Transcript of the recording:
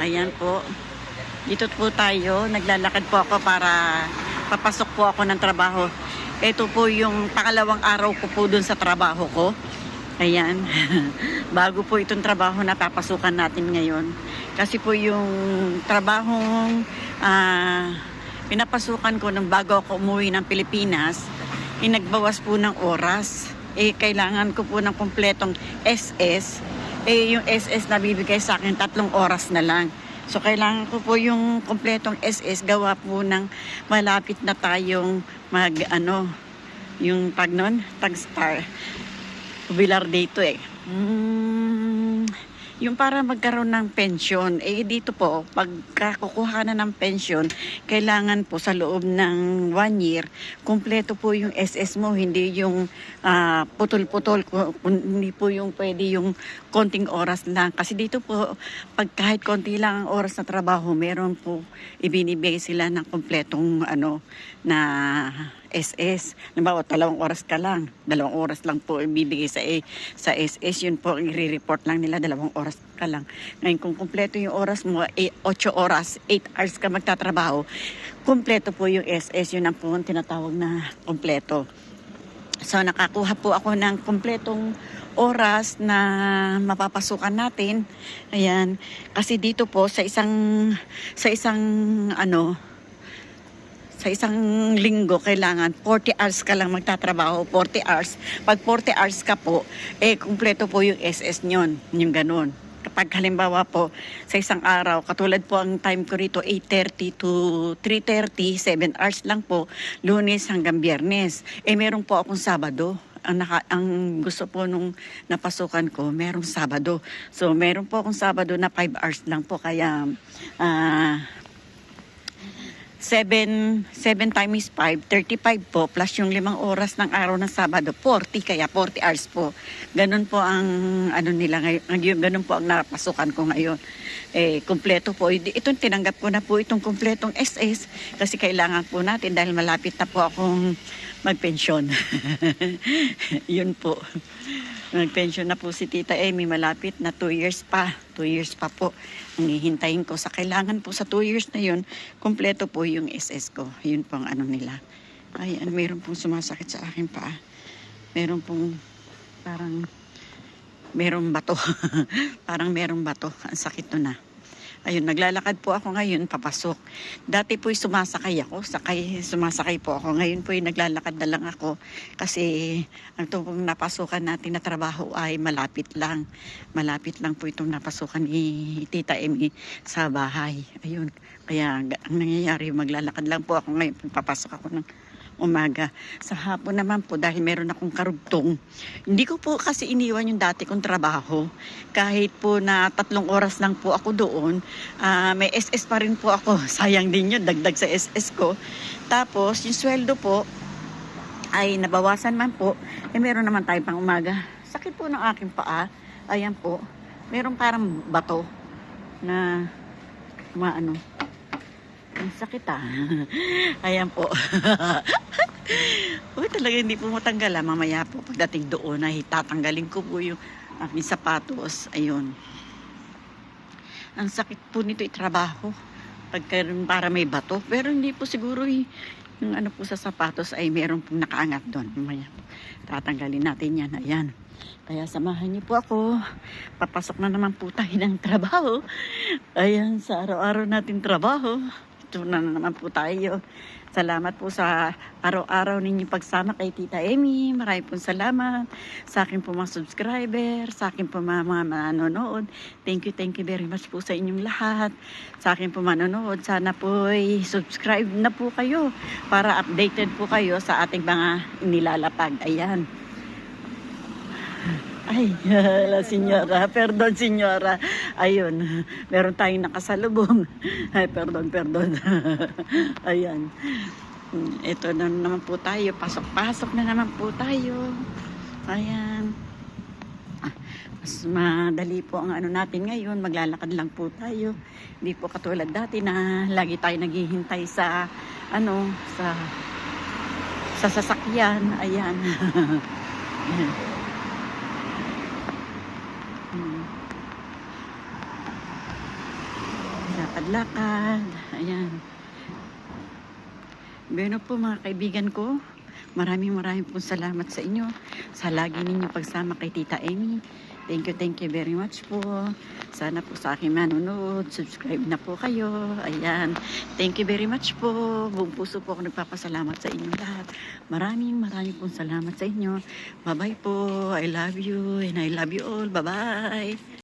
Ayan po. Dito po tayo. Naglalakad po ako para papasok po ako ng trabaho. Ito po yung pangalawang araw ko po dun sa trabaho ko. Ayan. Bago po itong trabaho na papasukan natin ngayon. Kasi po yung trabahong ah, pinapasukan ko nung bago ako umuwi ng Pilipinas, inagbawas po ng oras. Eh, kailangan ko po ng kompletong SS. Eh, yung SS na bibigay sa akin, tatlong oras na lang. So, kailangan ko po yung kompletong SS gawa po ng malapit na tayong mag, ano, yung tag nun, tag star. Jubilar dito eh. Mm, yung para magkaroon ng pensyon, eh dito po, pagka kukuha na ng pensyon, kailangan po sa loob ng one year, kumpleto po yung SS mo, hindi yung ah, putol-putol, hindi po yung pwede yung konting oras lang. Kasi dito po, pag kahit konti lang ang oras na trabaho, meron po ibinibigay sila ng kumpletong ano, na SS. Halimbawa, dalawang oras ka lang. Dalawang oras lang po ibibigay sa, A- sa SS. Yun po, i-report lang nila, dalawang oras ka lang. Ngayon, kung kumpleto yung oras mo, 8 oras, 8 hours ka magtatrabaho, kumpleto po yung SS. Yun ang po ang tinatawag na kumpleto. So, nakakuha po ako ng kumpletong oras na mapapasukan natin. Ayan. Kasi dito po, sa isang, sa isang, ano, sa isang linggo kailangan 40 hours ka lang magtatrabaho, 40 hours. Pag 40 hours ka po, eh kumpleto po yung SS nyon, yung ganun. Kapag halimbawa po sa isang araw, katulad po ang time ko rito 8.30 to 3.30, 7 hours lang po, lunes hanggang biyernes. Eh meron po akong Sabado. Ang, naka, ang gusto po nung napasukan ko, merong Sabado. So meron po akong Sabado na 5 hours lang po, kaya ah 7, 7 times 5, 35 po, plus yung limang oras ng araw ng Sabado, 40, kaya 40 hours po. Ganun po ang, ano nila ngayon, ganun po ang napasukan ko ngayon. Eh, kumpleto po. Itong tinanggap ko na po itong kumpletong SS, kasi kailangan po natin dahil malapit na po akong magpensyon. Yun po. Nagpension na po si Tita Amy, malapit na 2 years pa. 2 years pa po. Ang hihintayin ko sa kailangan po sa 2 years na yun, kumpleto po yung SS ko. Yun po ang ano nila. Ay, ano, meron pong sumasakit sa akin pa. Meron pong parang merong bato. parang merong bato. Ang sakit na. Ayun, naglalakad po ako ngayon, papasok. Dati po'y sumasakay ako, sakay, sumasakay po ako. Ngayon po'y naglalakad na lang ako kasi ang tupong napasukan natin na trabaho ay malapit lang. Malapit lang po itong napasukan ni Tita Emmy sa bahay. Ayun, kaya ang nangyayari, maglalakad lang po ako ngayon, papasok ako ng umaga. Sa hapon naman po, dahil meron akong karugtong, hindi ko po kasi iniwan yung dati kong trabaho. Kahit po na tatlong oras lang po ako doon, ah, may SS pa rin po ako. Sayang din yun, dagdag sa SS ko. Tapos, yung sweldo po, ay nabawasan man po, eh meron naman tayo pang umaga. Sakit po ng aking paa. Ayan po. Meron parang bato na maano. Ang sakit ah. Ayan po. Uy, talaga hindi po matanggal ah. Mamaya po pagdating doon ay tatanggalin ko po yung aking sapatos. Ayun. Ang sakit po nito itrabaho. Pagka para may bato. Pero hindi po siguro eh, yung ano po sa sapatos ay meron pong nakaangat doon. Mamaya po, tatanggalin natin yan. Ayan. Kaya samahan niyo po ako. Papasok na naman po tayo ng trabaho. Ayan, sa araw-araw natin trabaho. Ito na naman po tayo. Salamat po sa araw-araw ninyong pagsama kay Tita Emmy. Maraming po salamat sa akin po mga subscriber, sa akin po mga, mga manonood. Thank you, thank you very much po sa inyong lahat. Sa akin po manonood, sana po ay subscribe na po kayo para updated po kayo sa ating mga inilalapag. Ayan. Ay, la senyora. Perdon, senyora. Ayun, meron tayong nakasalubong. Ay, perdon, perdon. Ayan. Ito na naman po tayo. Pasok-pasok na naman po tayo. Ayan. Ah, Mas madali po ang ano natin ngayon. Maglalakad lang po tayo. Hindi po katulad dati na lagi tayo naghihintay sa ano, sa sa sasakyan. Ayan. Hmm. lakad-lakad. Ayan. Bueno po mga kaibigan ko, maraming maraming po salamat sa inyo sa lagi ninyong pagsama kay Tita Amy. Thank you, thank you very much po. Sana po sa akin manonood, subscribe na po kayo. Ayan. Thank you very much po. Buong puso po ako nagpapasalamat sa inyo lahat. Maraming maraming pong salamat sa inyo. Bye-bye po. I love you and I love you all. Bye-bye.